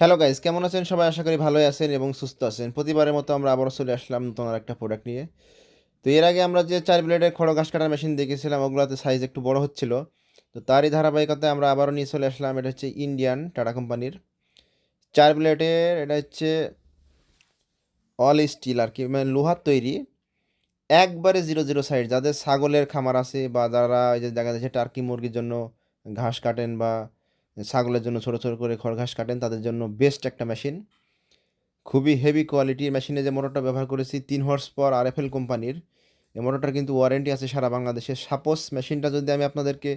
Hello guys কেমন আছেন? সবাই আশা করি ভালোই আছেন এবং সুস্থ আছেন। প্রতিবারের মতো আমরা আবারও চলে আসলাম নতুন একটা প্রোডাক্ট নিয়ে। তো এর আগে আমরা যে চার ব্লেডের খড় ঘাস কাটার মেশিন দেখেছিলাম, ওগুলোতে সাইজ একটু বড় হচ্ছিল। তো তারই ধারাবাহিকতায় আমরা আবারও নিয়ে চলে আসলাম। এটা হচ্ছে ইন্ডিয়ান টাটা কোম্পানির চার ব্লেডের এটা হচ্ছে অল স্টিল আর কি মানে লোহার তৈরি। একবারে জিরো জিরো সাইড যাদের ছাগলের খামার আছে বা যারা ওই যে দেখা যাচ্ছে টার্কি মুরগির জন্য ঘাস কাটেন বা ছাগলের জন্য ছোটো ছোটো করে খড় ঘাস কাটেন, তাদের জন্য বেস্ট একটা মেশিন খুবই হেভি কোয়ালিটির মেশিনে যে মোটরটা ব্যবহার করেছি, তিন হর্স পর আর এফ কোম্পানির এই মোটরটার কিন্তু ওয়ারেন্টি আছে সারা বাংলাদেশে। সাপোজ মেশিনটা যদি আমি আপনাদেরকে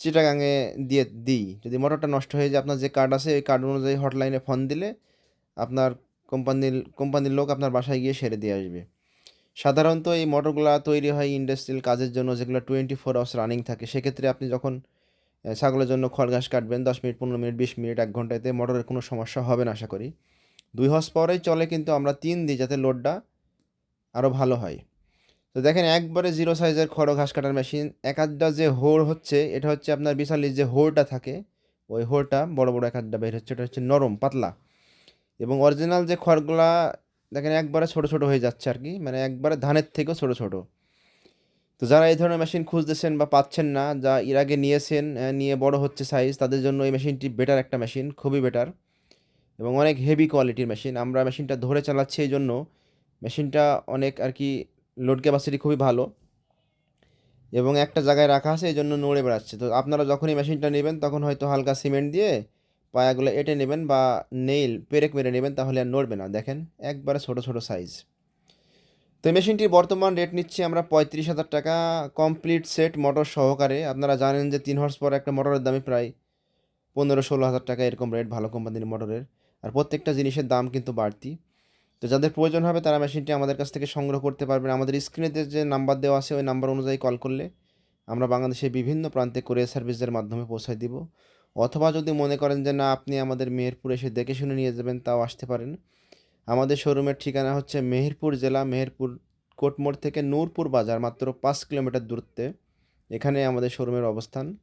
চিটাগাঙে দিয়ে দিই, যদি মোটরটা নষ্ট হয়ে যায়, আপনার যে কার্ড আছে, ওই কার্ড অনুযায়ী হটলাইনে ফোন দিলে আপনার কোম্পানির কোম্পানির লোক আপনার বাসায় গিয়ে সেরে দিয়ে আসবে। সাধারণত এই মোটরগুলো তৈরি হয় ইন্ডাস্ট্রিয়াল কাজের জন্য, যেগুলো টোয়েন্টি ফোর আওয়ার্স রানিং থাকে। সেক্ষেত্রে আপনি যখন ছাগলের জন্য খড় ঘাস কাটবেন, দশ মিনিট, পনেরো মিনিট, বিশ মিনিট, এক ঘন্টাতে মোটরের কোনো সমস্যা হবে না আশা করি। দুই হর্স পাওয়ারেই চলে কিন্তু আমরা তিন দিই যাতে লোডটা আরও ভালো হয়। তো দেখেন একবারে জিরো সাইজের খড় ঘাস কাটার মেশিন, এক আধটা যে হোড় হচ্ছে, এটা হচ্ছে আপনার বিশালির যে হোড়টা থাকে, ওই হোড়টা বড় বড় এক আধটা বের হচ্ছে, এটা হচ্ছে নরম, পাতলা। এবং অরিজিনাল যে খড়গুলা, দেখেন একবারে ছোট ছোট হয়ে যাচ্ছে আর কি মানে একবারে ধানের থেকেও ছোট ছোট। তো যারা এই ধরনের মেশিন খুঁজতেছেন বা পাচ্ছেন না, যা এর আগে নিয়েছেন নিয়ে বড় হচ্ছে সাইজ তাদের জন্য এই মেশিনটি বেটার একটা মেশিন খুবই বেটার এবং অনেক হেভি কোয়ালিটির মেশিন আমরা মেশিনটা ধরে চালাচ্ছি এই জন্য মেশিনটা অনেক আর কি লোড ক্যাপাসিটি খুবই ভালো এবং একটা জায়গায় রাখা আছে, এই জন্য নড়ে বেড়াচ্ছে। তো আপনারা যখনই মেশিনটা নেবেন, তখন হয়তো হালকা সিমেন্ট দিয়ে পায়াগুলো এঁটে নেবেন বা নেইল পেরেক মেরে নেবেন, তাহলে আর নড়বে না। দেখেন, একবারে ছোট ছোট সাইজ তো এই মেশিনটির বর্তমান রেট নিচ্ছি আমরা পঁয়ত্রিশ হাজার টাকা কমপ্লিট সেট মোটর সহকারে। আপনারা জানেন যে তিন হর্স পর একটা মোটরের দামই প্রায় পনেরো ষোলো হাজার টাকা, এরকম রেট ভালো কোম্পানির মোটরের আর প্রত্যেকটা জিনিসের দাম কিন্তু বাড়তি। তো যাদের প্রয়োজন হবে তারা মেশিনটি আমাদের কাছ থেকে সংগ্রহ করতে পারবেন। আমাদের স্ক্রিনে যে নাম্বার দেওয়া আছে, ওই নাম্বার অনুযায়ী কল করলে আমরা বাংলাদেশের বিভিন্ন প্রান্তে কোরিয়ার সার্ভিসের মাধ্যমে পৌঁছায় দিব। অথবা যদি মনে করেন যে না, আপনি আমাদের মেহেরপুর এসে দেখে শুনে নিয়ে যাবেন, তাও আসতে পারেন। আমাদের শোরুমের ঠিকানা হচ্ছে মেহেরপুর জেলা, মেহেরপুর কোটমোড় থেকে নূরপুর বাজার, মাত্র পাঁচ কিলোমিটার দূরত্বে। এখানে আমাদের শোরুমের অবস্থান।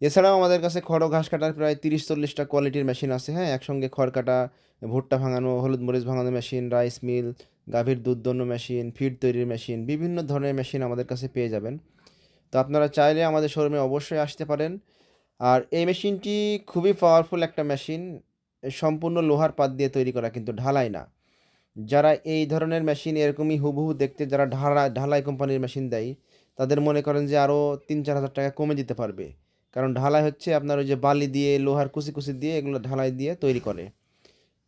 এছাড়াও আমাদের কাছে খড় ঘাস কাটার প্রায় তিরিশ চল্লিশটা কোয়ালিটির মেশিন আছে হ্যাঁ? একসঙ্গে খড় কাটা, ভুট্টা ভাঙানো, হলুদ মরিচ ভাঙানো মেশিন রাইস মিল গাভীর দুধ দন্য মেশিন ফিড তৈরির মেশিন বিভিন্ন ধরনের মেশিন আমাদের কাছে পেয়ে যাবেন। তো আপনারা চাইলে আমাদের শোরুমে অবশ্যই আসতে পারেন। আর এই মেশিনটি খুবই পাওয়ারফুল একটা মেশিন সম্পূর্ণ লোহার পাত দিয়ে তৈরি করা, কিন্তু ঢালাই না। যারা এই ধরনের মেশিন এরকমই হুবহু দেখতে, যারা ঢালা, ঢালাই কোম্পানির মেশিন দেয়, তাদের মনে করেন যে আরও তিন চার হাজার টাকা কমে দিতে পারবে। কারণ ঢালাই হচ্ছে আপনার ওই যে বালি দিয়ে, লোহার কুচি কুচি দিয়ে এগুলো ঢালাই দিয়ে তৈরি করে।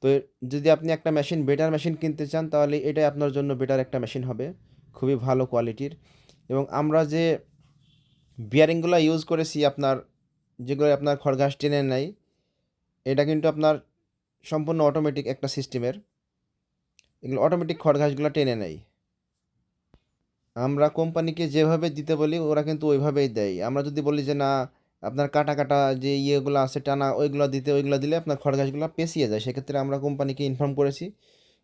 তো যদি আপনি একটা মেশিন বেটার মেশিন কিনতে চান, তাহলে এটাই আপনার জন্য বেটার একটা মেশিন হবে। খুবই ভালো কোয়ালিটির এবং আমরা যে বিয়ারিংগুলো ইউজ করেছি আপনার, যেগুলো আপনার খড়ঘাস টেনে নেয়, এটা কিন্তু আপনার সম্পূর্ণ অটোমেটিক একটা সিস্টেমের এগুলো অটোমেটিক খড়ঘাসগুলো টেনে নেয়। আমরা কোম্পানিকে যেভাবে দিতে বলি, ওরা কিন্তু ওইভাবেই দেয়। আমরা যদি বলি যে, না, আপনার কাটা কাটা যে ইয়েগুলো আছে, টানা, ওইগুলো দিতে, ওইগুলো দিলে আপনার খড়ঘাসগুলো পেঁচিয়ে যায়। সেক্ষেত্রে আমরা কোম্পানিকে ইনফর্ম করেছি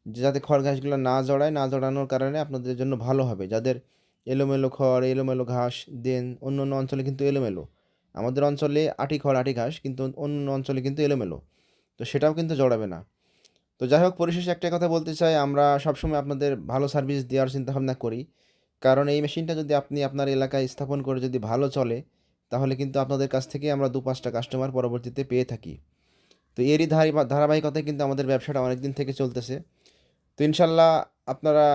যাতে খড়ঘাসগুলো না জড়ায়, না জড়ানোর কারণে আপনাদের জন্য ভালো হবে। যাদের এলোমেলো খড়, এলোমেলো ঘাস, দেন অন্য অন্য অঞ্চলে কিন্তু এলোমেলো। আমাদের অঞ্চলে আটি খড়, আটি ঘাস, কিন্তু অন্য অঞ্চলে কিন্তু এলোমেলো। তো সেটাও কিন্তু জড়াবে না। তো যাই হোক, পরিশেষে একটা কথা বলতে চাই, আমরা সবসময় আপনাদের ভালো সার্ভিস দেওয়ার চিন্তাভাবনা করি। কারণ এই মেশিনটা যদি আপনি আপনার এলাকায় স্থাপন করে যদি ভালো চলে, তাহলে কিন্তু আপনাদের কাছ থেকে আমরা দু পাঁচটা কাস্টমার পরবর্তীতে পেয়ে থাকি। তো এরই ধারি ধারাবাহিকতায় কিন্তু আমাদের ব্যবসাটা অনেক দিন থেকে চলতেছে। তো ইনশাল্লাহ আপনারা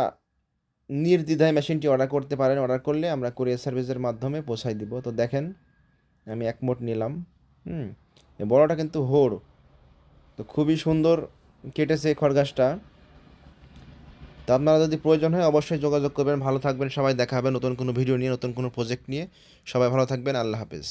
নির্দ্বিধায় মেশিনটি অর্ডার করতে পারেন। অর্ডার করলে আমরা কোরিয়ার সার্ভিসের মাধ্যমে পৌঁছাই দিব। তো দেখেন, আমি এক মোট নিলাম। হুম বড়টা কিন্তু হোড়। তো খুবই সুন্দর কেটেছে খড়গাছটা। তো আপনারা যদি প্রয়োজন হয় অবশ্যই যোগাযোগ করবেন। ভালো থাকবেন সবাই। দেখা হবে নতুন কোনো ভিডিও নিয়ে, নতুন কোনো প্রজেক্ট নিয়ে। সবাই ভালো থাকবেন। আল্লাহ হাফেজ।